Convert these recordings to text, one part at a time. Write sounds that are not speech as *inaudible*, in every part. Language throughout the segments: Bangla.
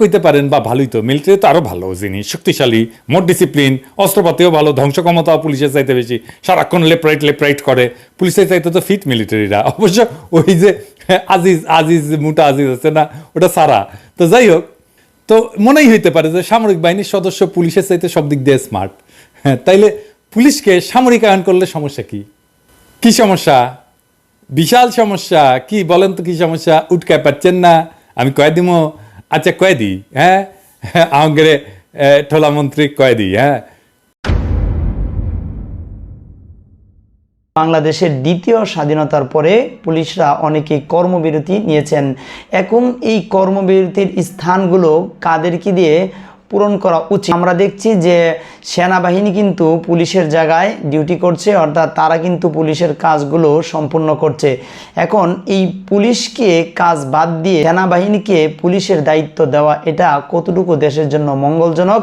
কইতে পারেন, বা ভালোই তো। মিলিটারি তো আরও ভালো জিনিস শক্তিশালী, মোট ডিসিপ্লিন অস্ত্রপাতিও ভালো ধ্বংস ক্ষমতাও পুলিশের চাইতে বেশি। সারাক্ষণ লেফট রাইট লেফট রাইট করে। পুলিশের চাইতে তো ফিট মিলিটারিরা অবশ্য ওই যে আজিজ আজিজ, মোটা আজিজ আছে না, ওটা সারা। তো যাই হোক, তো মনেই হইতে পারে যে সামরিক বাহিনীর সদস্য পুলিশের চাইতে সব দিক দিয়ে স্মার্ট হ্যাঁ তাইলে পুলিশকে সামরিকায়ন করলে সমস্যা কি? কি সমস্যা? বিশাল সমস্যা। কি বলেন তো কি সমস্যা? উঠকায় পাচ্ছেন না। আমি কয়ে দিমো আচ্ছা কয়েদি হ্যাঁ? *laughs* আমাদের ঠোলা মন্ত্রী কয়েদি হ্যাঁ? বাংলাদেশের দ্বিতীয় স্বাধীনতার পরে পুলিশরা অনেকেই কর্মবিরতি নিয়েছেন। এখন এই কর্মবিরতির স্থানগুলো কাদেরকে দিয়ে পূরণ করা উচিত। আমরা দেখছি যে সেনাবাহিনী কিন্তু পুলিশের জায়গায় ডিউটি করছে, অর্থাৎ তারা কিন্তু পুলিশের কাজগুলো সম্পূর্ণ করছে। এখন এই পুলিশকে কাজ বাদ দিয়ে সেনাবাহিনীকে পুলিশের দায়িত্ব দেওয়া, এটা কতটুকু দেশের জন্য মঙ্গলজনক?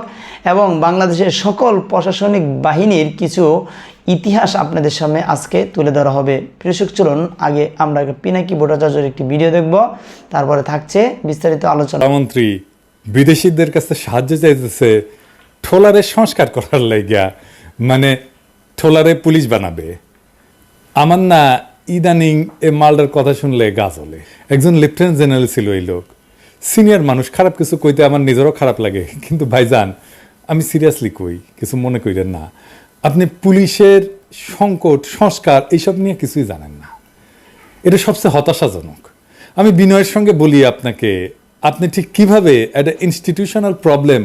এবং বাংলাদেশের সকল প্রশাসনিক বাহিনীর কিছু ইতিহাস আপনাদের সামনে আজকে তুলে ধরা হবে। প্রিয়শক চলুন আগে আমরা পিনাকি ভট্টাচার্যের একটি ভিডিও দেখব। তারপরে থাকছে বিস্তারিত আলোচনা। মন্ত্রী বিদেশিদের কাছে সাহায্য চাইতেছে, ঠোলারে সংস্কার করার লাইগা মানে ঠোলারে পুলিশ বানাবে। আমার না ইদানিং এ মালটার কথা শুনলে গা চলে একজন লেফটেন্যান্ট জেনারেল ছিল এই লোক। সিনিয়র মানুষ, খারাপ কিছু কইতে আমার নিজেরও খারাপ লাগে। কিন্তু ভাইজান, আমি সিরিয়াসলি কই, কিছু মনে কইরেন না। আপনি পুলিশের সংকট, সংস্কার, এইসব নিয়ে কিছুই জানেন না। এটা সবচেয়ে হতাশাজনক। আমি বিনয়ের সঙ্গে বলি আপনাকে আপনি ঠিক কীভাবে একটা ইনস্টিটিউশনাল প্রবলেম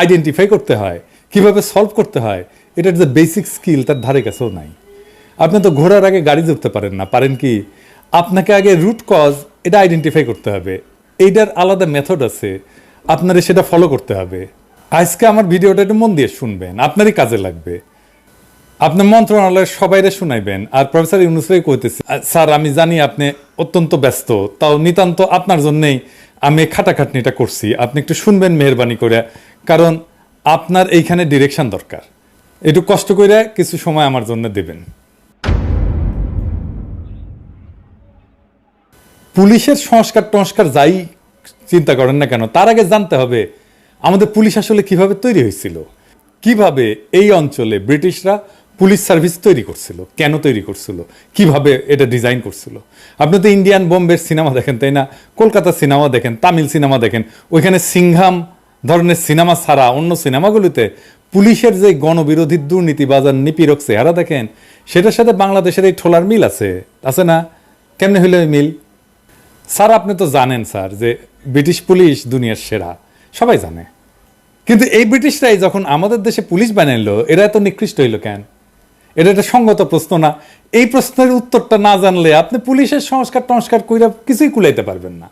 আইডেন্টিফাই করতে হয়, কীভাবে সলভ করতে হয়, এটার যে বেসিক স্কিল তার ধারে কাছেও নাই। আপনি তো ঘোড়ার আগে গাড়ি ধরতে পারেন না, পারেন কি? আপনাকে আগে রুট কজ এটা আইডেন্টিফাই করতে হবে। এইটার আলাদা মেথড আছে, আপনারে সেটা ফলো করতে হবে। আজকে আমার ভিডিওটা একটু মন দিয়ে শুনবেন, আপনারই কাজে লাগবে। আপনি মন্ত্রণালয়ের সবাইরে শুনাইবেন, আর প্রফেসর ইউনুসরাই কইতেছি স্যার, আমি জানি আপনি অত্যন্ত ব্যস্ত, তাও নিতান্ত আপনার জন্যই আমি খাটাখাটনিটা করছি। আপনি একটু শুনবেন মেহরবানি করে, কারণ আপনার এইখানে ডিরেকশন দরকার। একটু কষ্ট করে কিছু সময় আমার জন্য দেবেন। পুলিশের সংস্কার টংস্কার যাই চিন্তা করেন না কেন, তার আগে জানতে হবে, আমাদের পুলিশ আসলে কীভাবে তৈরি হয়েছিল? কীভাবে এই অঞ্চলে ব্রিটিশরা পুলিশ সার্ভিস তৈরি করছিল। কেন তৈরি করছিল? কীভাবে এটা ডিজাইন করছিল? আপনি তো ইন্ডিয়ান বোম্বের সিনেমা দেখেন, তাই না? কলকাতা সিনেমা দেখেন, তামিল সিনেমা দেখেন, ওইখানে সিংহাম ধরনের সিনেমা ছাড়া অন্য সিনেমাগুলিতে পুলিশের যে গণবিরোধী দুর্নীতি বাজার নিপীড়ক চেহারা দেখেন, সেটার সাথে বাংলাদেশের এই ঠোলার মিল আছে। আছে না? কেমনে হইল মিল? স্যার, আপনি তো জানেন স্যার যে ব্রিটিশ পুলিশ দুনিয়ার সেরা, সবাই জানে। কিন্তু এই ব্রিটিশরাই যখন আমাদের দেশে পুলিশ বানাইলো, এরা এত নিকৃষ্ট হইল কেন? এটা একটা সঙ্গত প্রশ্ন না। এই প্রশ্নের উত্তরটা না জানলে আপনি পুলিশের সংস্কার টংস্কার কইরা কিছুই কুলাইতে পারবেন না।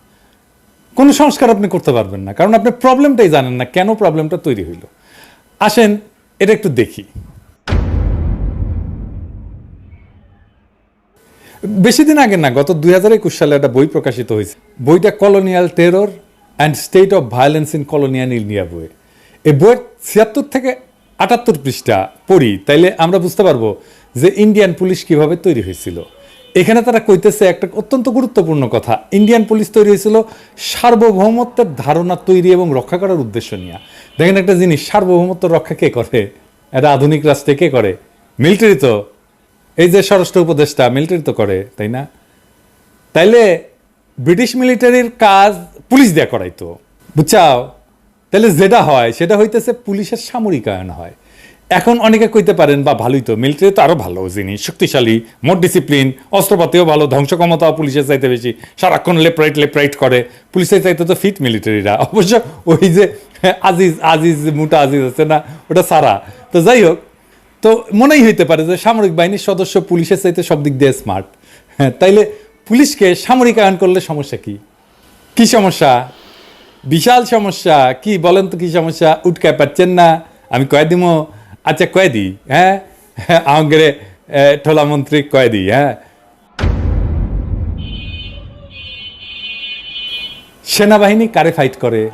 কোনো সংস্কার আপনি করতে পারবেন না, কারণ আপনি প্রবলেমটাই জানেন না কেন প্রবলেমটা তৈরি হইল। আসেন, এটা একটু দেখি। বেশি দিন আগে না, গত দুই হাজার একুশ সালে একটা বই প্রকাশিত হয়েছে। বইটা colonial terror and state of violence in colonial India বই এই বইয়ের ছিয়াত্তর থেকে আটাত্তর পৃষ্ঠা পড়ি, তাইলে আমরা বুঝতে পারব যে ইন্ডিয়ান পুলিশ কীভাবে তৈরি হয়েছিল। এখানে তারা কইতেছে একটা অত্যন্ত গুরুত্বপূর্ণ কথা। ইন্ডিয়ান পুলিশ তৈরি হয়েছিল সার্বভৌমত্বের ধারণা তৈরি এবং রক্ষা করার উদ্দেশ্য নিয়ে। দেখেন একটা জিনিস, সার্বভৌমত্ব রক্ষা কে করে? এটা আধুনিক রাষ্ট্রে কে করে? মিলিটারি তো। এই যে স্বরাষ্ট্র উপদেষ্টা মিলিটারি তো করে, তাই না? তাইলে ব্রিটিশ মিলিটারির কাজ পুলিশ দেয়া করাইতো। বুঝছাও? তাহলে যেটা হয়, সেটা হইতেছে পুলিশের সামরিকায়ন হয়। এখন অনেকে কইতে পারেন, বা ভালোই তো মিলিটারি তো আরও ভালো জিনিস শক্তিশালী, মোট ডিসিপ্লিন অস্ত্রপাতিও ভালো, ধ্বংস ক্ষমতাও পুলিশের চাইতে বেশি, সারাক্ষণ লেফট রাইট লেফট রাইট করে। পুলিশের চাইতে তো ফিট মিলিটারিরা অবশ্য ওই যে আজিজ আজিজ, মোটা আজিজ আছে না, ওটা সারা। তো যাই হোক, তো মনেই হইতে পারে যে সামরিক বাহিনীর সদস্য পুলিশের চাইতে সব দিক দিয়ে স্মার্ট হ্যাঁ তাইলে পুলিশকে সামরিকায়ন করলে সমস্যা কি? কি সমস্যা? বিশাল সমস্যা। কি বলেন তো কি সমস্যা? উঠকায় পাচ্ছেন না। আমি কয়ে আচ্ছা কয়ে দিই হ্যাঁ? *laughs* আমাদের ঠোলা মন্ত্রী কয়ে দিই হ্যাঁ? সেনাবাহিনী কারে ফাইট করে?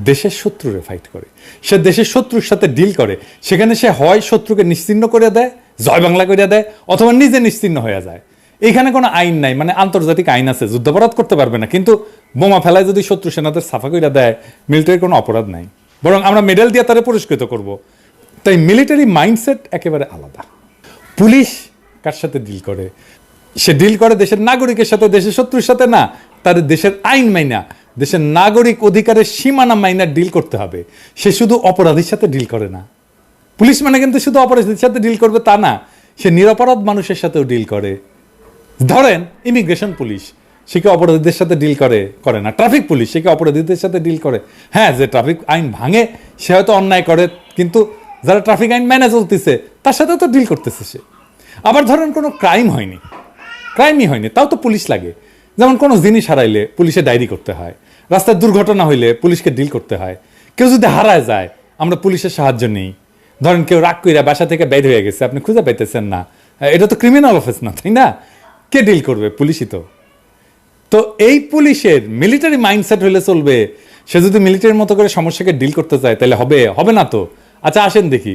দেশের শত্রুরে ফাইট করে। সে দেশের শত্রুর সাথে ডিল করে। সেখানে সে হয় শত্রুকে নিশ্চিহ্ন করে দেয়, জয় বাংলা করে দেয়, অথবা নিজে নিশ্চিহ্ন হয়ে যায়। এখানে কোনো আইন নাই মানে আন্তর্জাতিক আইন আছে যুদ্ধাপরাধ করতে পারবে না। কিন্তু বোমা ফেলায় যদি শত্রু সেনাদের সাফা করে দেয় মিলিটারির কোনো অপরাধ নাই। বরং আমরা মেডেল দিয়ে তারা পুরস্কৃত করব। তাই মিলিটারি মাইন্ডসেট একেবারে আলাদা। পুলিশ কার সাথে ডিল করে? সে ডিল করে দেশের নাগরিকের সাথে, দেশের শত্রুর সাথে না। তার দেশের আইন মাইনা, দেশের নাগরিক অধিকারের সীমানা মাইনা ডিল করতে হবে। সে শুধু অপরাধীর সাথে ডিল করে না। পুলিশ মানে কিন্তু শুধু অপরাধীর সাথে ডিল করবে তা না। সে নিরপরাধ মানুষের সাথেও ডিল করে। ধরেন ইমিগ্রেশন পুলিশ সে কি অপরাধীদের সাথে ডিল করে করে না? ট্রাফিক পুলিশ সে কি অপরাধীদের সাথে ডিল করে? হ্যাঁ যে ট্রাফিক আইন ভাঙে, সে হয়তো অন্যায় করে, কিন্তু যারা ট্রাফিক আইন মেনে চলতেছে, তার সাথে তো ডিল করতেছে সে। আবার ধরেন, কোনো ক্রাইম হয়নি ক্রাইমই হয়নি, তাও তো পুলিশ লাগে। যেমন কোনো জিনিস হারাইলে পুলিশে ডায়েরি করতে হয় রাস্তায় দুর্ঘটনা হইলে পুলিশকে ডিল করতে হয়। কেউ যদি হারায় যায়, আমরা পুলিশের সাহায্য নেই। ধরেন, কেউ রাগ কইরা বাসা থেকে বের হয়ে গেছে, আপনি খুঁজে পাইতেছেন না। এটা তো ক্রিমিনাল অফিস না, তাই না? কে ডিল করবে? পুলিশই তো। তো এই পুলিশের মিলিটারি মাইন্ডসেট হলে চলবে। সে যদি মিলিটারির মতো করে সমস্যাকে ডিল করতে চায়, তাহলে হবে হবে না তো। আচ্ছা আসেন দেখি।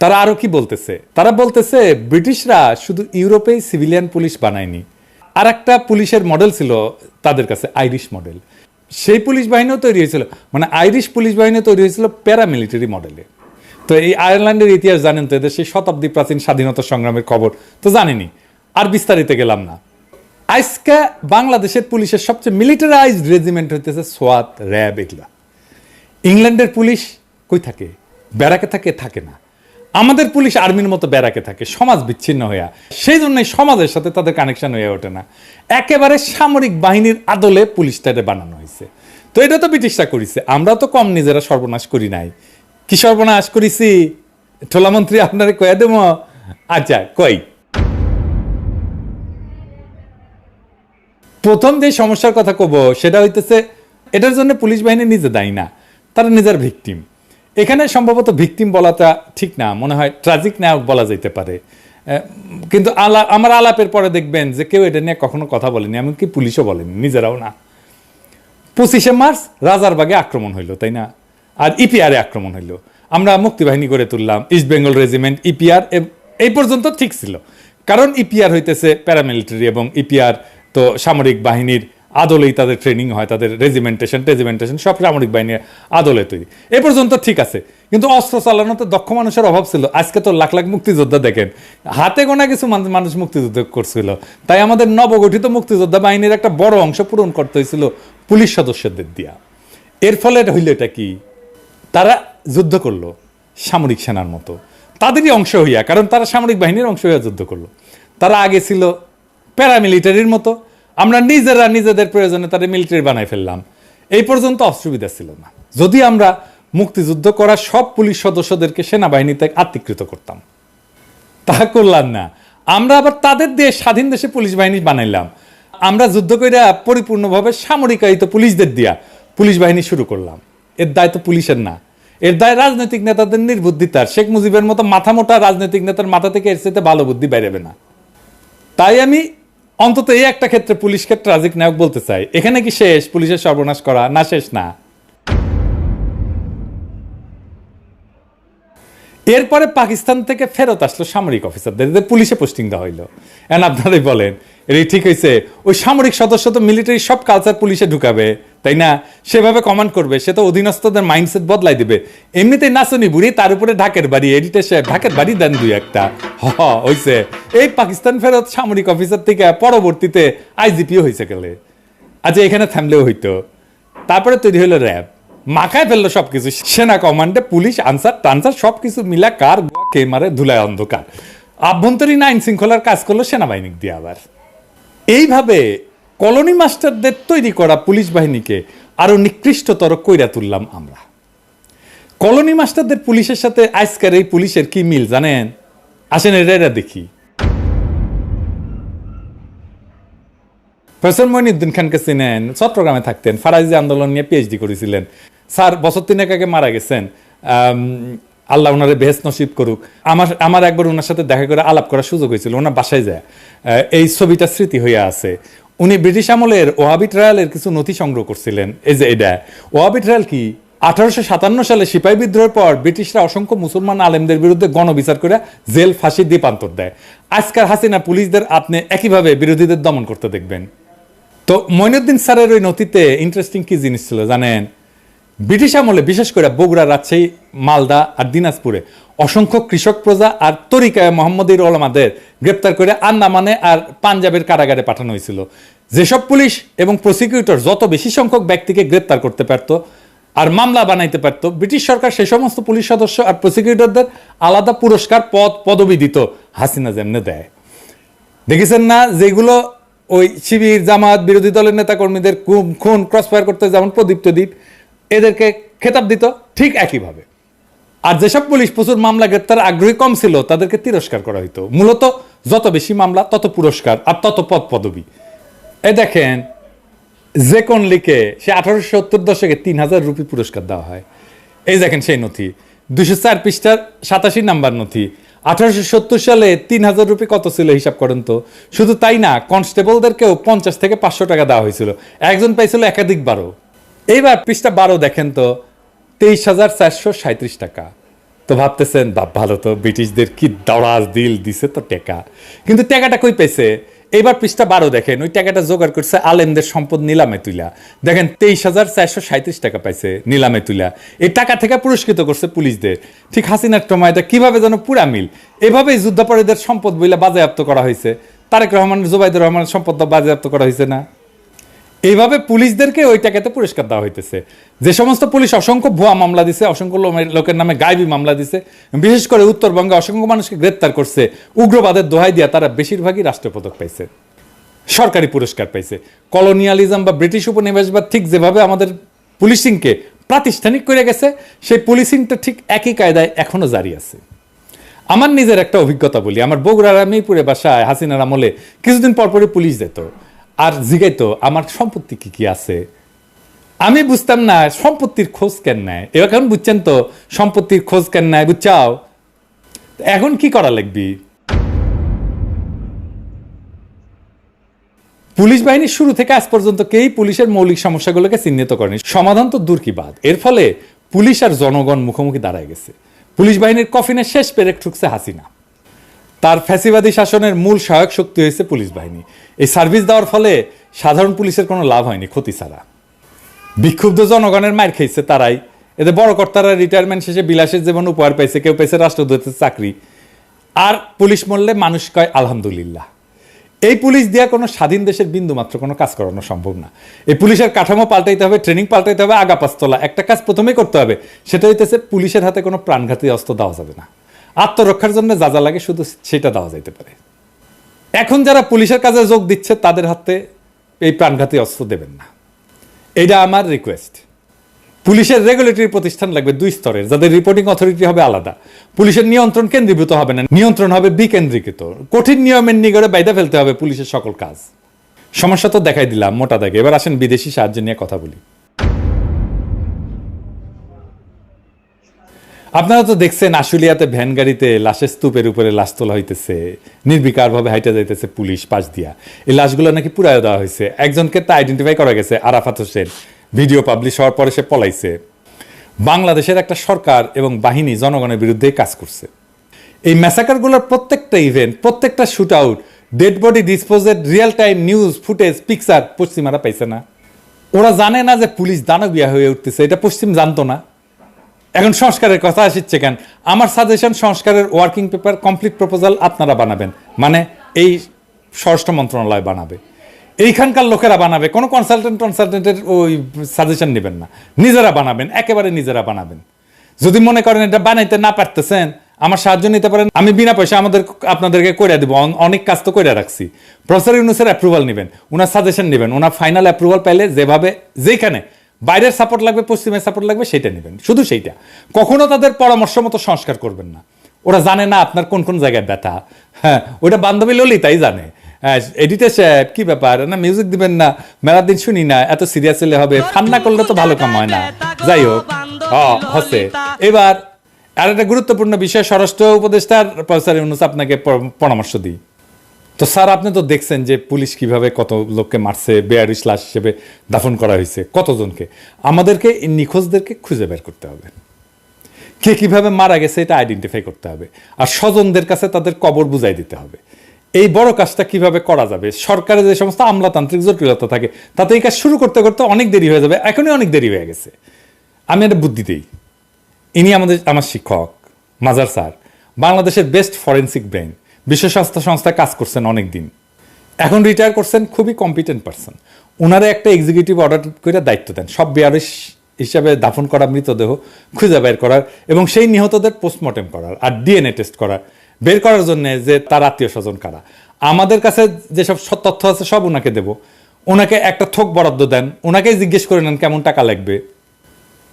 তারা আরও কি বলতেছে? তারা বলতেছে, ব্রিটিশরা শুধু ইউরোপেই সিভিলিয়ান পুলিশ বানায়নি। আর একটা পুলিশের মডেল ছিল তাদের কাছে আইরিশ মডেল সেই পুলিশ বাহিনীও তৈরি হয়েছিল। মানে আইরিশ পুলিশ বাহিনী তৈরি হয়েছিল প্যারামিলিটারি মডেলে তো এই আয়ারল্যান্ডের ইতিহাস জানেন তো, এদের সেই শতাব্দী প্রাচীন স্বাধীনতা সংগ্রামের খবর। তো জানেনি আর বিস্তারিত গেলাম না। আজকে বাংলাদেশের পুলিশের সবচেয়ে মিলিটারাইজড রেজিমেন্ট হইতেছে সোয়াত র্যাব এগুলা। ইংল্যান্ডের পুলিশ কই থাকে? ব্যারাকে থাকে থাকে না। আমাদের পুলিশ আর্মির মতো ব্যারাকে থাকে, সমাজ বিচ্ছিন্ন হইয়া। সেই জন্যই সমাজের সাথে তাদের কানেকশন হয়ে ওঠে না। একেবারে সামরিক বাহিনীর আদলে পুলিশটারে বানানো হয়েছে তো এটা তো ব্রিটিশরা করিছে আমরা তো কম নিজেরা সর্বনাশ করি নাই। কি সর্বনাশ করিছি? ঠোলামন্ত্রী আপনারে কয়ে দেব? আচ্ছা কই? প্রথম যে সমস্যার কথা কব, সেটা হইতেছে এটার জন্য পুলিশ বাহিনী নিজে দায়ী না, তারা নিজের ভিকটিম। এখানে সম্ভবত ভিকটিম বলাটা ঠিক না, মনে হয় ট্রাজিক নায়ক বলা যেতে পারে। কিন্তু আলা, আমার আলাপের পরে দেখবেন যে কেউ এটা নিয়ে কখনো কথা বলেনি, এমনকি পুলিশও বলেনি, নিজেরাও না। পঁচিশে মার্চ রাজারবাগে আক্রমণ হইল, তাই না? আর ইপিআরে আক্রমণ হইল। আমরা মুক্তিবাহিনী গড়ে তুললাম, ইস্ট বেঙ্গল রেজিমেন্ট, ইপিআর এই পর্যন্ত ঠিক ছিল। কারণ ইপিআর হইতেছে প্যারামিলিটারি এবং ইপিআর তো সামরিক বাহিনীর আদলেই তাদের ট্রেনিং হয়, তাদের রেজিমেন্টেশন টেজিমেন্টেশন সব সামরিক বাহিনীর আদলে তৈরি এ পর্যন্ত ঠিক আছে, কিন্তু অস্ত্র চালানোতে দক্ষ মানুষের অভাব ছিল। আজকে তো লাখ লাখ মুক্তিযোদ্ধা দেখেন, হাতে গোনা কিছু মানুষ মুক্তিযুদ্ধ করছিল। তাই আমাদের নবগঠিত মুক্তিযোদ্ধা বাহিনীর একটা বড় অংশ পূরণ করতে হয়েছিল পুলিশ সদস্যদের দিয়া। এর ফলে হইল এটা কি? তারা যুদ্ধ করল সামরিক সেনার মতো। তাদেরই অংশ হইয়া, কারণ তারা সামরিক বাহিনীর অংশ হইয়া যুদ্ধ করল। তারা আগে ছিল প্যারামিলিটারির মতো। আমরা নিজেরা নিজেদের প্রয়োজনে তাদের মিলিটারি বানাই ফেললাম। এই পর্যন্ত অসুবিধা ছিল না। যদি আমরা মুক্তিযুদ্ধ করা সব পুলিশ সদস্যদেরকে সেনাবাহিনীতে আত্মীকৃত করতাম, তা করলাম না। আমরা আবার তাদের দিয়ে স্বাধীন দেশে পুলিশ বাহিনী বানাইলাম। আমরা যুদ্ধ করে পরিপূর্ণভাবে সামরিকায়িত পুলিশদের দিয়া পুলিশ বাহিনী শুরু করলাম। এর দায় তো পুলিশের না। এর দায় রাজনৈতিক নেতাদের নির্বুদ্ধিতার। শেখ মুজিবের মতো মাথা মোটা রাজনৈতিক নেতার মাথা থেকে এর সাথে ভালো বুদ্ধি বেরোবে না। তাই আমি অন্তত এই একটা ক্ষেত্রে পুলিশকে ট্রাজিক নায়ক বলতে চাই। এখানে কি শেষ? পুলিশের সর্বনাশ করা? না, শেষ না। এরপরে পাকিস্তান থেকে ফেরত আসলো সামরিক অফিসারদের এদের পুলিশে পোস্টিং দেওয়া হইল। এন আপনারাই বলেন, এটাই ঠিক হয়েছে ওই সামরিক সদস্য তো মিলিটারি সব কালচার পুলিশে ঢুকাবে। তাই না? সেভাবে কমান্ড করবে, সে তো অধীনস্থদের মাইন্ডসেট বদলাই দিবে। এমনিতেই নাচনি বুড়ি, তার উপরে ঢাকের বাড়ি এডিটর সাহেব ঢাকের বাড়ি দেন দুই একটা। হ হইছে। এই পাকিস্তান ফেরত সামরিক অফিসার থেকে পরবর্তীতে আইজিপিও হয়েছে গেলে। আচ্ছা এখানে থামলেও হইতো। তারপরে তৈরি হলো র্যাব মাখায় ফেলল সবকিছু। সেনা কমান্ডে পুলিশ, আনসার, টানসার, সবকিছু মিলা কার কে মারে, ধুলায় অন্ধকার। আভ্যন্তরীণ আইন শৃঙ্খলার কাজ করল সেনাবাহিনী দিয়ে আবার। এইভাবে কলোনি মাস্টারদের তৈরি করা পুলিশ বাহিনীকে আরও নিকৃষ্টতর কইরা তুললাম আমরা। কলোনি মাস্টারদের পুলিশের সাথে আজকের এই পুলিশের কি মিল জানেন? আসেন এটা এটা দেখি। প্রফেসর মইনুদ্দিন খানকে চিনেন, চট্টগ্রামে থাকতেন ফারাজি আন্দোলন নিয়ে পিএইচডি করেছিলেন। স্যার, বছর তিনেক আগে মারা গেছেন। আল্লাহ ওনারে বেহেস নসিব করুক। আমার আমার একবার ওনার সাথে দেখা করে আলাপ করার সুযোগ হয়েছিল ওনার বাসায় যায়। এই ছবিটা স্মৃতি হইয়া আছে। উনি ব্রিটিশ আমলের ওয়াবি ট্রায়ালের কিছু নথি সংগ্রহ করছিলেন। এই যে এটা ওয়াবি ট্রায়াল কি? আঠারোশো সাতান্ন সালে সিপাহী বিদ্রোহের পর ব্রিটিশরা অসংখ্য মুসলমান আলেমদের বিরুদ্ধে গণবিচার করে জেল, ফাঁসি দ্বীপান্তর দেয়। আজকাল হাসিনা পুলিশদের আপনি একইভাবে বিরোধীদের দমন করতে দেখবেন। তো মইনুদ্দিন স্যারের ওই নথিতে ইন্টারেস্টিং কি জিনিস ছিল জানেন? ব্রিটিশ আমলে বিশেষ করে বগুড়া, রাজশাহী, মালদা আর দিনাজপুরে অসংখ্য কৃষক প্রজা আর তরিকায় মোহাম্মদীর ওলামাদের গ্রেপ্তার করে আন্দামানে আর পাঞ্জাবের কারাগারে পাঠানো হয়েছিল। যেসব পুলিশ এবং প্রসিকিউটর যত বেশি সংখ্যক ব্যক্তিকে গ্রেপ্তার করতে পারত আর মামলা বানাইতে পারত, ব্রিটিশ সরকার সে সমস্ত পুলিশ সদস্য আর প্রসিকিউটরদের আলাদা পুরস্কার, পদ, পদবি দিত, হাসিনা যেমনে দেয়। দেখেছেন না যেগুলো ওই শিবির জামাত বিরোধী দলের নেতাকর্মীদের খুন ক্রসফায়ার করতে যেমন প্রদীপ প্রদীপ এদেরকে খেতাব দিত ঠিক একইভাবে। আর যেসব পুলিশ প্রচুর মামলা গ্রেপ্তার আগ্রহী কম ছিল, তাদেরকে তিরস্কার করা হইতো। মূলত যত বেশি মামলা, তত পুরস্কার আর তত পদ পদবি। এ দেখেন, যে কোন লিখে সে আঠারোশো সত্তর দশকে তিন হাজার রুপি পুরস্কার দেওয়া হয়। এই দেখেন সেই নথি। দুশো চার পৃষ্ঠার সাতাশি নাম্বার নথি। আঠারোশো সত্তর সালে তিন হাজার রুপি কত ছিল হিসাব করেন তো? শুধু তাই না, কনস্টেবলদেরকেও পঞ্চাশ থেকে পাঁচশো টাকা দেওয়া হয়েছিল। একজন পাইছিল একাধিক বারো এইবার পৃষ্ঠা বারো দেখেন তো তেইশ হাজার চারশো সাঁত্রিশ টাকা। তো ভাবতেছেন, বাপ, ভালো তো, ব্রিটিশদের কি দরাজ দিল, দিছে তো টেকা। কিন্তু টাকাটা কই পেয়েছে? এবার পৃষ্ঠা বারো দেখেন, ওই টাকাটা জোগাড় করছে আলেমদের সম্পদ নিলামে তুইলা। দেখেন, তেইশ হাজার চারশো সাঁত্রিশ টাকা পাইছে নিলামে তুইলা। এই টাকা থেকে পুরস্কৃত করছে পুলিশদের। ঠিক হাসিনার সময়টা কীভাবে যেন পুরা মিল। এভাবেই যুদ্ধাপরাধীদের সম্পদ বইলা বাজেয়াপ্ত করা হয়েছে তারেক রহমান, জুবাইদুর রহমানের সম্পদ বাজেয়াপ্ত করা হয়েছে না। এইভাবে পুলিশদেরকে ওই টাকাতে পুরস্কার দেওয়া হইতেছে। যে সমস্ত পুলিশ অসংখ্য ভুয়া মামলা দিছে, অসংখ্য লোকের নামে গায়েবী মামলা দিছে, বিশেষ করে উত্তরবঙ্গে অসংখ্য মানুষকে গ্রেপ্তার করছে, উগ্রবাদের দোহাই দিয়া তারা বেশিরভাগই রাষ্ট্রপদক পাইছে, সরকারি পুরস্কার পাইছে। কলোনিয়ালিজম বা ব্রিটিশ উপনিবেশবাদ ঠিক যেভাবে আমাদের পুলিশিংকে প্রাতিষ্ঠানিক করে গেছে, সেই পুলিশিংটা ঠিক একই কায়দায় এখনও জারি আছে। আমার নিজের একটা অভিজ্ঞতা বলি, আমার বগুড়ার মিরপুরে বাসায় হাসিনার আমলে কিছুদিন পরপরই পুলিশ যেত। আর জিগাইতো আমার সম্পত্তি কি কি আছে? আমি বুঝতাম না, সম্পত্তির খোঁজ কেন নেয়? এখন বুঝছেন তো, সম্পত্তির খোঁজ কেন নেয়? বুঝছাও? এখন কি করা লাগবি? পুলিশ বাহিনী শুরু থেকে আজ পর্যন্ত কেই পুলিশের মৌলিক সমস্যাগুলোকে চিহ্নিত করেনি। সমাধান তো দূর কি বাদ। এর ফলে পুলিশ আর জনগণ মুখোমুখি দাঁড়ায় গেছে। পুলিশ বাহিনীর কফিনের শেষ পেরেক ঠুকছে হাসিনা। তার ফ্যাসিবাদী শাসনের মূল সহায়ক শক্তি হয়েছে পুলিশ বাহিনী। এই সার্ভিস দেওয়ার ফলে সাধারণ পুলিশের কোনো লাভ হয়নি ক্ষতি ছাড়া। বিক্ষুব্ধ জনগণের মার খেয়েছে তারাই। এতে বড় কর্তারা রিটায়ারমেন্ট শেষে বিলাসের জীবন উপহার পাইছে, কেউ পাইছে রাষ্ট্রদূতের চাকরি। আর পুলিশ মরলে মানুষ কয়, আলহামদুলিল্লাহ। এই পুলিশ দিয়া কোনো স্বাধীন দেশের বিন্দু মাত্র কোনো কাজ করানো সম্ভব না। এই পুলিশের কাঠামো পাল্টাইতে হবে ট্রেনিং পাল্টাইতে হবে, আগা পাঁচতলা। একটা কাজ প্রথমেই করতে হবে, সেটা হইতেছে পুলিশের হাতে কোনো প্রাণঘাতী অস্ত্র দেওয়া যাবে না। আত্মরক্ষার জন্য যা যা লাগে শুধু সেটা দেওয়া যাইতে পারে। এখন যারা পুলিশের কাজে যোগ দিচ্ছে, তাদের হাতে এই প্রাণঘাতী অস্ত্র দেবেন না। এটা আমার রিকোয়েস্ট পুলিশের রেগুলেটরি প্রতিষ্ঠান লাগবে দুই স্তরের। যাদের রিপোর্টিং অথরিটি হবে আলাদা। পুলিশের নিয়ন্ত্রণ কেন্দ্রীভূত হবে না। নিয়ন্ত্রণ হবে বিকেন্দ্রীকৃত। কঠিন নিয়মের নিগড়ে বাইদা ফেলতে হবে পুলিশের সকল কাজ। সমস্যা তো দেখাই দিলাম, মোটা দাগে। এবার আসেন বিদেশি সাহায্য নিয়ে কথা বলি। আপনারা তো দেখছেন আশুলিয়াতে ভ্যান গাড়িতে লাশের স্তূপের উপরে লাশ তোলা হইতেছে। নির্বিকারভাবে হাইটে যাইতেছে পুলিশ পাশ দিয়া। এই লাশগুলো নাকি পুরাই দেওয়া হয়েছে একজনকে তা আইডেন্টিফাই করা গেছে, আরাফাত হোসেন। ভিডিও পাবলিশ হওয়ার পরে সে পলাইছে। বাংলাদেশের একটা সরকার এবং বাহিনী জনগণের বিরুদ্ধে কাজ করছে। এই ম্যাসাকারগুলোর প্রত্যেকটা ইভেন্ট প্রত্যেকটা shoot out dead body disposed real time news footage picture পশ্চিমারা পাইছে না। ওরা জানে না যে পুলিশ দানবিয়া হয়ে উঠতেছে। এটা পশ্চিম জানতো না। এখন সংস্কারের কথা আসছে কেন? আমার সাজেশন সংস্কারের ওয়ার্কিং পেপার কমপ্লিট প্রপোজাল আপনারা বানাবেন। মানে এই স্বরাষ্ট্র মন্ত্রণালয় বানাবে। এইখানকার লোকেরা বানাবে, কোনো কনসালটেন্ট কনসালটেন্টের ওই সাজেশন নেবেন না। নিজেরা বানাবেন, একেবারে নিজেরা বানাবেন। যদি মনে করেন এটা বানাইতে না পারতেছেন, আমার সাহায্য নিতে পারেন, আমি বিনা পয়সা আমাদের, আপনাদেরকে করে দেবো অনেক কাজ তো করে রাখছি। প্রফেসর ইউনুসের অ্যাপ্রুভাল নেবেন, ওনার সাজেশন নেবেন, ওনার ফাইনাল অ্যাপ্রুভাল পাইলে যেভাবে যেখানে বাইরের সাপোর্ট লাগবে, পশ্চিমের সাপোর্ট লাগবে সেটা নেবেন। শুধু সেইটা। কখনো তাদের পরামর্শ মতো সংস্কার করবেন না। ওরা জানে না আপনার কোন কোন জায়গায় ব্যথা। হ্যাঁ ওটা বান্ধবী ললিতাই জানে। হ্যাঁ এডিটে স্যার কি ব্যাপার? না মিউজিক দিবেন না। মেলার দিন শুনি না, এত সিরিয়াস হলে হবে। ফান্না করলে তো ভালো কাম হয় না। যাই হোক হসে। এবার আর একটা গুরুত্বপূর্ণ বিষয়, স্বরাষ্ট্র উপদেষ্টার প্রফেসর ইউনুস আপনাকে পরামর্শ দিই। তো স্যার, আপনি তো দেখছেন যে পুলিশ কীভাবে কত লোককে মারছে, বেয়ারিশ, লাশ হিসেবে দাফন করা হয়েছে, কতজনকে। আমাদেরকে, নিখোঁজদেরকে খুঁজে বের করতে হবে। কে কীভাবে মারা গেছে এটা আইডেন্টিফাই করতে হবে। আর স্বজনদের কাছে তাদের কবর বুঝাই দিতে হবে। এই বড় কাজটা কীভাবে করা যাবে? সরকারের যে সমস্ত আমলাতান্ত্রিক জটিলতা থাকে, তাতে এই কাজ শুরু করতে করতে অনেক দেরি হয়ে যাবে। এখনই অনেক দেরি হয়ে গেছে। আমি একটা বুদ্ধি দিই। ইনি আমাদের, আমার শিক্ষক, মাজার স্যার, বাংলাদেশের বেস্ট ফরেন্সিক ব্রেন বিশ্ব স্বাস্থ্য সংস্থায় কাজ করছেন অনেক দিন এখন রিটায়ার করছেন খুবই কম্পিটেন্ট পারসন ওনারা একটা এক্সিকিউটিভ অর্ডার করে দায়িত্ব দেন। সব বিয়ারিশ হিসাবে দাফন করা, মৃতদেহ খুঁজে বের করার এবং সেই নিহতদের পোস্টমর্টেম করার আর ডিএনএ টেস্ট করার, বের করার জন্য যে তার আত্মীয় স্বজন কারা। আমাদের কাছে যেসব তথ্য আছে সব ওনাকে দেব। ওনাকে একটা থোক বরাদ্দ দেন। ওনাকেই জিজ্ঞেস করে নেন কেমন টাকা লাগবে।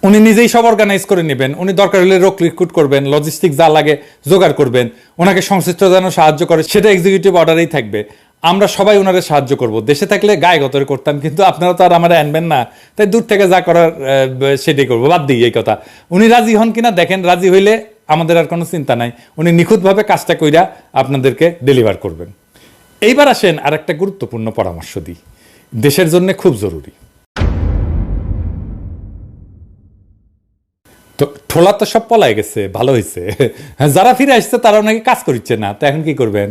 উনি নিজেই সব অর্গানাইজ করে নেবেন। উনি দরকার হলে রোগ রিক্রুট করবেন লজিস্টিক যা লাগে জোগাড় করবেন। ওনাকে সংশ্লিষ্ট যেন সাহায্য করে, সেটা এক্সিকিউটিভ অর্ডারেই থাকবে। আমরা সবাই ওনারে সাহায্য করব। দেশে থাকলে গায়ে গতরে করতাম, কিন্তু আপনারা তো আর আমার আনবেন না। তাই দূর থেকে যা করার সেটাই করব। বাদ দিই এই কথা। উনি রাজি হন কিনা দেখেন, রাজি হইলে আমাদের আর কোনো চিন্তা নাই। উনি নিখুঁতভাবে কাজটা কইরা আপনাদেরকে ডেলিভার করবেন। এইবার আসেন আর একটা গুরুত্বপূর্ণ পরামর্শ দিই। দেশের জন্য খুব জরুরি। ঠোলা তো সব পলাই গেছে, ভালো হয়েছে যারা ফিরে আসছে তারা নাকি কাজ করছে না, তো এখন কি করবেন?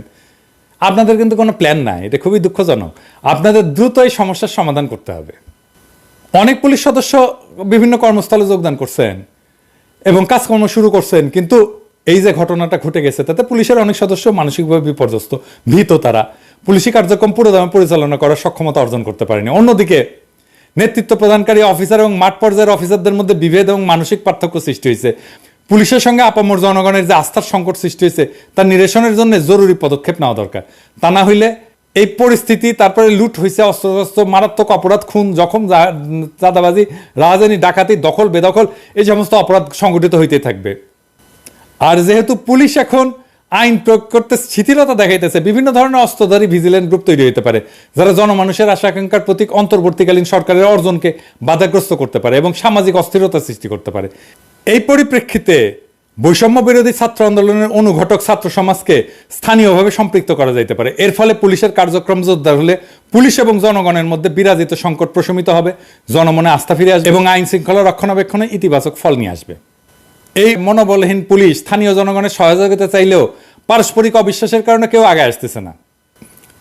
আপনাদের কিন্তু কোনো প্ল্যান নাই, এটা খুবই দুঃখজনক। আপনাদের দ্রুত এই সমস্যার সমাধান করতে হবে। অনেক পুলিশ সদস্য বিভিন্ন কর্মস্থলে যোগদান করছেন এবং কাজকর্ম শুরু করছেন, কিন্তু এই যে ঘটনাটা ঘটে গেছে, তাতে পুলিশের অনেক সদস্য মানসিকভাবে বিপর্যস্ত, ভীত তারা। পুলিশি কার্যক্রম পুরোদমে পরিচালনা করার সক্ষমতা অর্জন করতে পারেনি। অন্যদিকে নেতৃত্ব প্রদানকারী অফিসার এবং মাঠ পর্যায়ের অফিসারদের মধ্যে বিভেদ এবং মানসিক পার্থক্য সৃষ্টি হয়েছে। পুলিশের সঙ্গে আপামর জনগণের যে আস্থার সংকট সৃষ্টি হয়েছে তার নিরসনের জন্য জরুরি পদক্ষেপ নেওয়া দরকার। তা না হইলে এই পরিস্থিতি, তারপরে লুট হয়েছে অস্ত্রশস্ত্র, মারাত্মক অপরাধ, খুন, জখম চাঁদাবাজি, রাজধানী, ডাকাতি, দখল, বেদখল, এই সমস্ত অপরাধ সংগঠিত হইতে থাকবে। আর যেহেতু পুলিশ এখন আইন প্রয়োগ করতে শিথিলতা দেখাইতেছে। বিভিন্ন ধরনের অস্ত্রধারী ভিজিলেন্ট গ্রুপ তৈরি হতে পারে, যারা জনমানুষের আশা আকাঙ্ক্ষার প্রতীক অন্তর্বর্তীকালীন সরকারের অর্জনকে বাধাগ্রস্ত করতে পারে এবং সামাজিক অস্থিরতা সৃষ্টি করতে পারে। এই পরিপ্রেক্ষিতে বৈষম্য বিরোধী ছাত্র আন্দোলনের অনুঘটক ছাত্র সমাজকে স্থানীয়ভাবে সম্পৃক্ত করা যাইতে পারে। এর ফলে পুলিশের কার্যক্রম জোরদার হলে পুলিশ এবং জনগণের মধ্যে বিরাজিত সংকট প্রশমিত হবে, জনমনে আস্থা ফিরে আসবে এবং আইন শৃঙ্খলা রক্ষণাবেক্ষণে ইতিবাচক ফল নিয়ে আসবে। এই মনোবলহীন পুলিশ স্থানীয় জনগণের সহযোগিতা চাইলেও পারস্পরিক অবিশ্বাসের কারণে কেউ আগে আসতেছে না।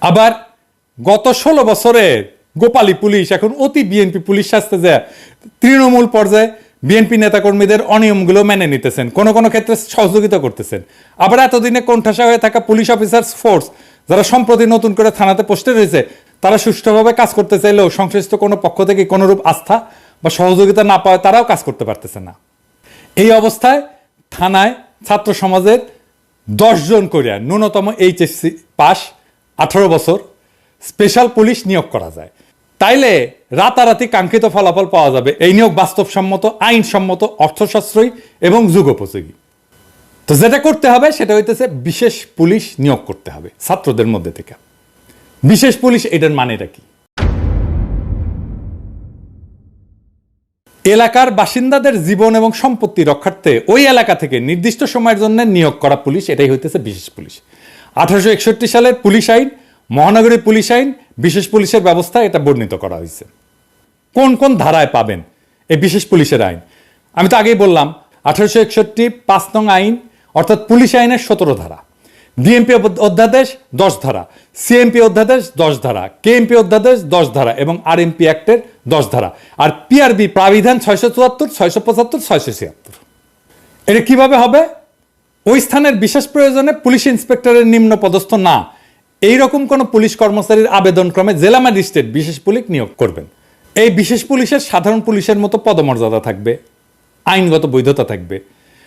আবার গত ষোলো বছরের গোপালী পুলিশ, এখন অতি বিএনপি পুলিশ সাজতে যায় তৃণমূল পর্যায়ে বিএনপি নেতাকর্মীদের অনিয়মগুলো মেনে নিতেছেন, কোনো কোনো ক্ষেত্রে সহযোগিতা করতেছেন। আবার এতদিনে কোণঠাসা হয়ে থাকা পুলিশ অফিসার ফোর্স, যারা সম্প্রতি নতুন করে থানাতে পোস্টে রয়েছে, তারা সুষ্ঠুভাবে কাজ করতে চাইলেও সংশ্লিষ্ট কোনো পক্ষ থেকে কোনোরূপ আস্থা বা সহযোগিতা না পাওয়ায় তারাও কাজ করতে পারতেছে না। এই অবস্থায় থানায় ছাত্র সমাজের দশজন করিয়া ন্যূনতম এইচএসসি পাস, আঠারো বছর, স্পেশাল পুলিশ নিয়োগ করা যায়। তাইলে রাতারাতি কাঙ্ক্ষিত ফলাফল পাওয়া যাবে। এই নিয়োগ বাস্তবসম্মত, আইনসম্মত অর্থসাশ্রয়ী এবং যুগোপযোগী। তো যেটা করতে হবে, সেটা হইতেছে বিশেষ পুলিশ নিয়োগ করতে হবে ছাত্রদের মধ্যে থেকে। বিশেষ পুলিশ এটার মানেটা কি? এলাকার বাসিন্দাদের জীবন এবং সম্পত্তি রক্ষার্থে ওই এলাকা থেকে নির্দিষ্ট সময়ের জন্য নিয়োগ করা পুলিশ, এটাই হইতেছে বিশেষ পুলিশ। আঠারোশো একষট্টি সালের পুলিশ আইন মহানগরী পুলিশ আইন, বিশেষ পুলিশের ব্যবস্থা এটা বর্ণিত করা হয়েছে কোন কোন ধারায় পাবেন এই বিশেষ পুলিশের আইন? আমি তো আগেই বললাম, আঠারোশো একষট্টি পাঁচ নং আইন, অর্থাৎ পুলিশ আইনের সতেরো ধারা। ডিএমপি অধ্যাদেশ দশ ধারা, সিএমপি অধ্যাদেশ দশ ধারা, কেএমপি অধ্যাদেশ দশ ধারা এবং আর আরএমপি অ্যাক্টের দশ ধারা। আর পিআরবি প্রাবিধান ছয়শো চুয়াত্তর, ছয়শো পঁচাত্তর, ছয়শো ছিয়াত্তর। এটা কীভাবে হবে? ওই স্থানের বিশেষ প্রয়োজনে পুলিশ ইন্সপেক্টরের নিম্ন পদস্থ না। এই রকম কোনো পুলিশ কর্মচারীর আবেদনক্রমে জেলা ম্যাজিস্ট্রেট বিশেষ পুলিশ নিয়োগ করবেন। এই বিশেষ পুলিশের সাধারণ পুলিশের মতো পদমর্যাদা থাকবে, আইনগত বৈধতা থাকবে।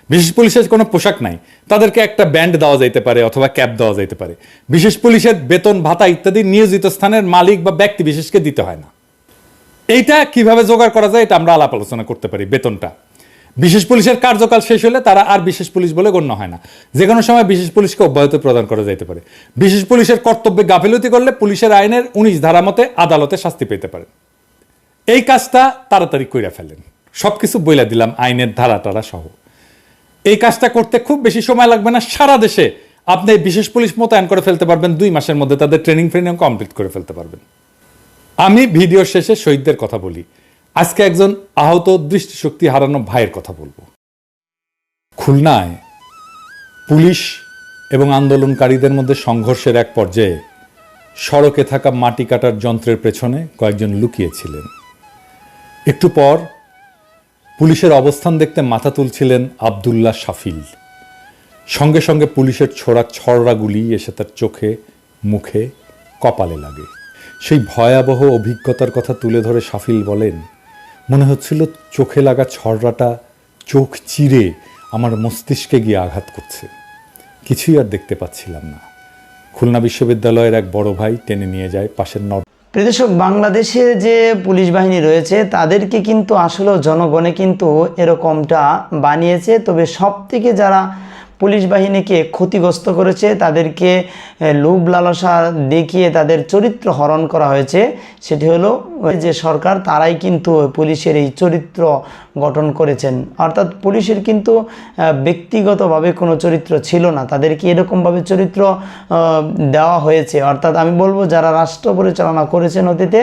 বিশেষ পুলিশের কোনো পোশাক নাই। তাদেরকে একটা ব্যান্ড দেওয়া যাইতে পারে অথবা ক্যাপ দেওয়া যাইতে পারে। বিশেষ পুলিশের বেতন, ভাতা ইত্যাদি নিয়োজিত স্থানের মালিক বা ব্যক্তি বিশেষকে দিতে হয় না। এইটা কীভাবে জোগাড় করা যায় এটা আমরা আলাপ আলোচনা করতে পারি বেতনটা। বিশেষ পুলিশের কার্যকাল শেষ হলে তারা আর বিশেষ পুলিশ বলে গণ্য হয় না। যে কোনো সময় বিশেষ পুলিশকে অব্যাহতি প্রদান করা যাইতে পারে। বিশেষ পুলিশের কর্তব্যে গাফিলতি করলে পুলিশের আইনের উনিশ ধারা মতে আদালতে শাস্তি পেতে পারে। এই কাজটা তাড়াতাড়ি কইরা ফেলেন। সবকিছু বইলা দিলাম আইনের ধারা টারা সহ। এই কাজটা করতে খুব বেশি সময় লাগবে না। সারা দেশে আপনি বিশেষ পুলিশ মোতায়েন করে ফেলতে পারবেন। দুই মাসের মধ্যে তাদের ট্রেনিং ফ্রেনিং কমপ্লিট করে ফেলতে পারবেন। আমি ভিডিওর শেষে শহীদদের কথা বলি। আজকে একজন আহত দৃষ্টিশক্তি হারানো ভাইয়ের কথা বলব। খুলনায় পুলিশ এবং আন্দোলনকারীদের মধ্যে সংঘর্ষের এক পর্যায়ে সড়কে থাকা মাটি কাটার যন্ত্রের পেছনে কয়েকজন লুকিয়েছিলেন। একটু পর পুলিশের অবস্থান দেখতে মাথা তুলছিলেন আবদুল্লাহ শাফিল। সঙ্গে সঙ্গে পুলিশের ছোড়া ছড়রাগুলি এসে তার চোখে, মুখে, কপালে লাগে। সেই ভয়াবহ অভিজ্ঞতার কথা তুলে ধরে শাফিল বলেন, মনে হচ্ছিল চোখে লাগা ছড়রাটা চোখ চিরে আমার মস্তিষ্কে গিয়ে আঘাত করছে। কিছুই আর দেখতে পাচ্ছিলাম না। খুলনা বিশ্ববিদ্যালয়ের এক বড় ভাই টেনে নিয়ে যায় পাশের নর প্রিয়দর্শক বাংলাদেশে যে পুলিশ বাহিনী রয়েছে, তাদেরকে কিন্তু আসলে জনগণে কিন্তু এরকমটা বানিয়েছে। তবে সব থেকে যারা পুলিশ বাহিনীকে ক্ষতিগ্রস্ত করেছে, তাদেরকে লোভ লালসা দেখিয়ে তাদের চরিত্র হরণ করা হয়েছে। সেটি হলো যে সরকার, তারাই কিন্তু পুলিশের এই চরিত্র গঠন করেছেন। অর্থাৎ পুলিশের কিন্তু ব্যক্তিগতভাবে কোনো চরিত্র ছিল না। তাদেরকে এরকমভাবে চরিত্র দেওয়া হয়েছে। অর্থাৎ আমি বলব, যারা রাষ্ট্র পরিচালনা করেছেন অতীতে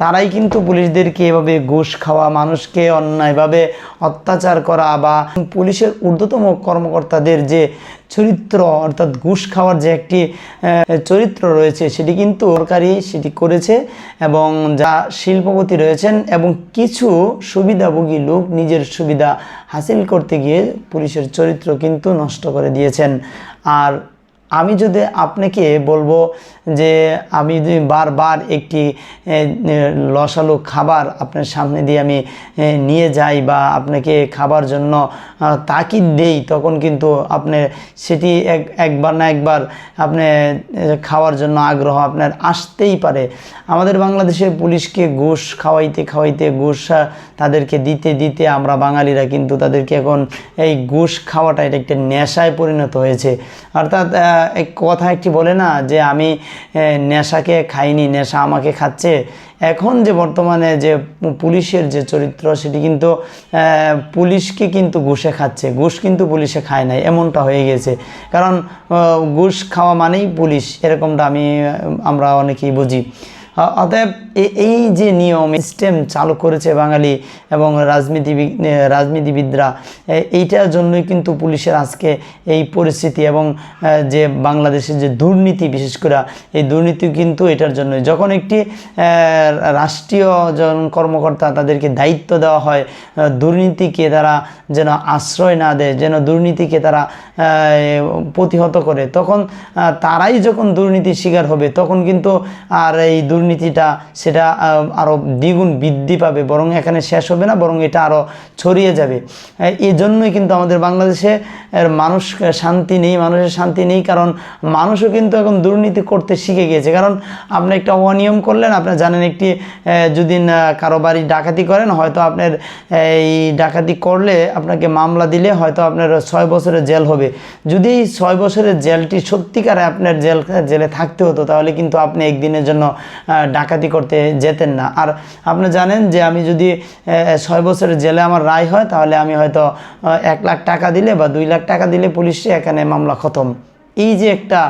তারাই কিন্তু পুলিশদেরকে এভাবে ঘুষ খাওয়া, মানুষকে অন্যায়ভাবে অত্যাচার করা বা পুলিশের ঊর্ধ্বতম কর্মকর্তাদের যে চরিত্র, অর্থাৎ ঘুষ খাওয়ার যে একটি চরিত্র রয়েছে, সেটি কিন্তু সরকারি সেটি করেছে এবং যা শিল্পপতি রয়েছেন এবং কিছু সুবিধাভোগী লোক নিজের সুবিধা হাসিল করতে গিয়ে পুলিশের চরিত্র কিন্তু নষ্ট করে দিয়েছেন। আর আমি যদি আপনাকে বলব যে আমি বারবার একটি লসালো খাবার আপনার সামনে দিয়ে আমি নিয়ে যাই বা আপনাকে খাবার জন্য তাকিদ দেই, তখন কিন্তু আপনি সেটি এক, একবার না একবার আপনি খাওয়ার জন্য আগ্রহ আপনার আসতেই পারে। আমাদের বাংলাদেশের পুলিশকে ঘুষ খাওয়াইতে খাওয়াইতে ঘুষ তাদেরকে দিতে দিতে আমরা বাঙালিরা কিন্তু তাদেরকে এখন এই ঘুষ খাওয়াটা এটা একটা নেশায় পরিণত হয়েছে। অর্থাৎ এক কথা একটি বলে না যে আমি নেশাকে খাইনি নেশা আমাকে খাচ্ছে। এখন যে বর্তমানে যে পুলিশের যে চরিত্র, সেটি কিন্তু পুলিশকে কিন্তু ঘুষে খাচ্ছে। ঘুষ কিন্তু পুলিশে খায় নাই, এমনটা হয়ে গেছে। কারণ ঘুষ খাওয়া মানেই পুলিশ, এরকমটা আমি, আমরা অনেকেই বুঝি। অতএব এই যে নিয়ম সিস্টেম চালু করেছে বাঙালি এবং রাজনীতিবিদ রাজনীতিবিদরা এইটার জন্যই কিন্তু পুলিশের আজকে এই পরিস্থিতি এবং যে বাংলাদেশের যে দুর্নীতি, বিশেষ করে এই দুর্নীতি কিন্তু এটার জন্যই। যখন একটি রাষ্ট্রীয় কর্মকর্তা তাদেরকে দায়িত্ব দেওয়া হয় দুর্নীতিকে তারা যেন আশ্রয় না দেয়, যেন দুর্নীতিকে তারা প্রতিহত করে, তখন তারাই যখন দুর্নীতির শিকার হবে, তখন কিন্তু আর এই দুর্নীতিটা সেটা আরও দ্বিগুণ বৃদ্ধি পাবে, বরং এখানে শেষ হবে না, বরং এটা আরও ছড়িয়ে যাবে। এই জন্যই কিন্তু আমাদের বাংলাদেশে মানুষ শান্তি নেই, মানুষের শান্তি নেই, কারণ মানুষও কিন্তু এখন দুর্নীতি করতে শিখে গিয়েছে। কারণ আপনি একটা অনিয়ম করলেন আপনার জানেন একটি যদি কারও বাড়ি ডাকাতি করেন, হয়তো আপনার এই ডাকাতি করলে আপনাকে মামলা দিলে হয়তো আপনার ছয় বছরের জেল হবে। যদি এই ছয় বছরের জেলটি সত্যিকারে আপনার জেল, জেলে থাকতে হতো, তাহলে কিন্তু আপনি একদিনের জন্য ডাকাতি করতে যেতেন না। আর আপনি জানেন যে আমি যদি ছয় বছরের জেলে আমার রায় হয়, তাহলে আমি হয়তো এক লাখ টাকা দিলে বা দুই লাখ টাকা দিলে পুলিশে এখানে মামলা খতম। এই যে একটা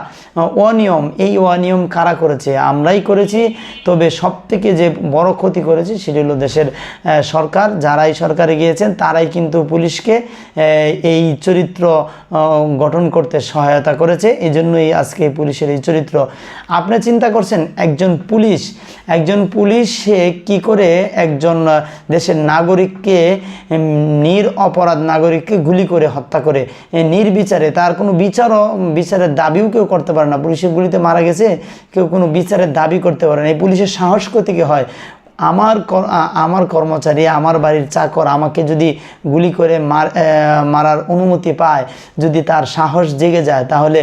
অনিয়ম, এই অনিয়ম কারা করেছে? আমরাই করেছি। তবে সব থেকে যে বড় ক্ষতি করেছে সেটি হলো দেশের সরকার। যারাই সরকারে গিয়েছেন, তারাই কিন্তু পুলিশকে এই চরিত্র গঠন করতে সহায়তা করেছে। এই জন্যই আজকে পুলিশের এই চরিত্র। আপনি চিন্তা করছেন, একজন পুলিশ একজন পুলিশ, সে কী করে একজন দেশের নাগরিককে নির অপরাধ নাগরিককে গুলি করে হত্যা করে? নির্বিচারে তার কোনো বিচারও বিচারের দাবিও কেউ করতে পারে না। পুলিশের গুলিতে মারা গেছে, কেউ কোনো বিচারের দাবি করতে পারে না। এই পুলিশের সাহস কোথেকে হয়? আমার আমার কর্মচারী, আমার বাড়ির চাকর আমাকে যদি গুলি করে মার মারার অনুমতি পায়, যদি তার সাহস জেগে যায়, তাহলে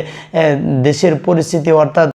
দেশের পরিস্থিতি অর্থাৎ